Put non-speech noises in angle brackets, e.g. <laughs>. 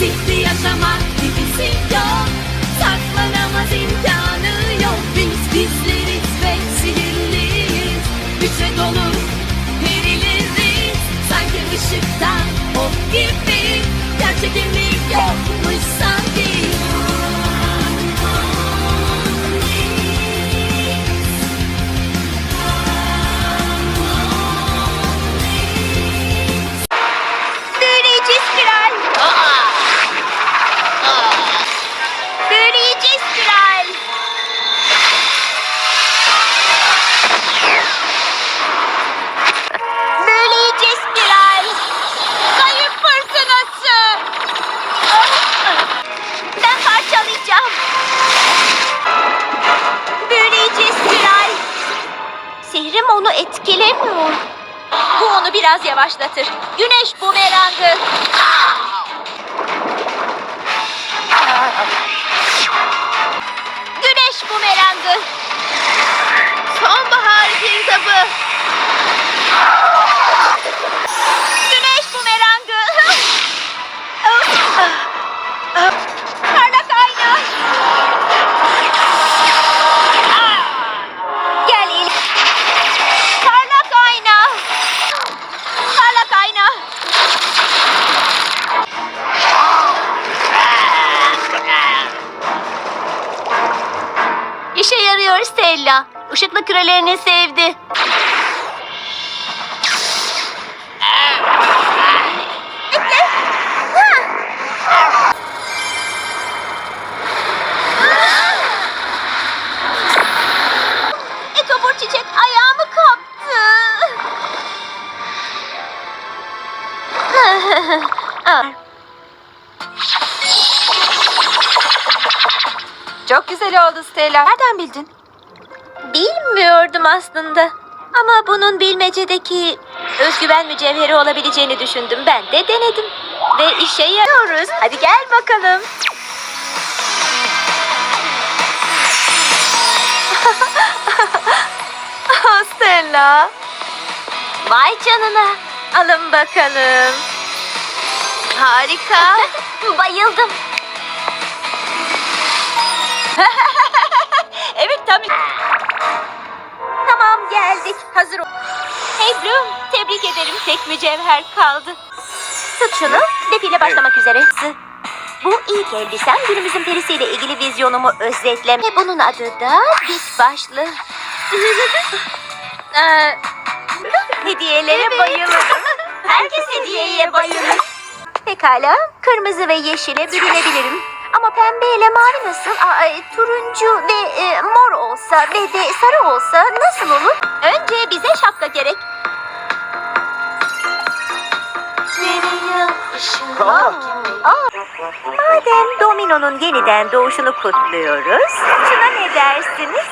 Sihri yaşamak gibisi yok. Saklanamaz imkanı yok. Biz bizleriz ve sihirliyiz. Güçe dolu veriliriz Sanki ışıktan o gibi Sihrim onu etkilemiyor. Bu onu biraz yavaşlatır. Güneş bumerangı. Yarıyor Stella. Işıklı kürelerini sevdi. Etobur çiçek ayağımı kaptı. Çok güzel oldu Stella. Nereden bildin? Bilmiyordum aslında. Ama bunun bilmecedeki özgüven mücevheri olabileceğini düşündüm. Ben de denedim. Ve işe yarıyoruz. Hadi gel bakalım. Ah, <laughs> Stella. Vay canına. Alın bakalım. Harika. <laughs> Bayıldım. Bloom, tebrik ederim. Tek mücevher kaldı. Tut şunu. Defile başlamak üzere. Bu ilk elbisem günümüzün perisiyle ilgili vizyonumu özletleme. Ve bunun adı da dik başlı. <laughs> Ee, <laughs> hediyelere bayılırım. Herkes hediyeye bayılır. Pekala, kırmızı ve yeşile bürünebilirim. Ama pembe ile mavi nasıl? Aa, e, turuncu ve e, mor olsa ve de sarı olsa nasıl olur? Önce bize şapka gerek. Madem Domino'nun yeniden doğuşunu kutluyoruz, şuna ne dersiniz?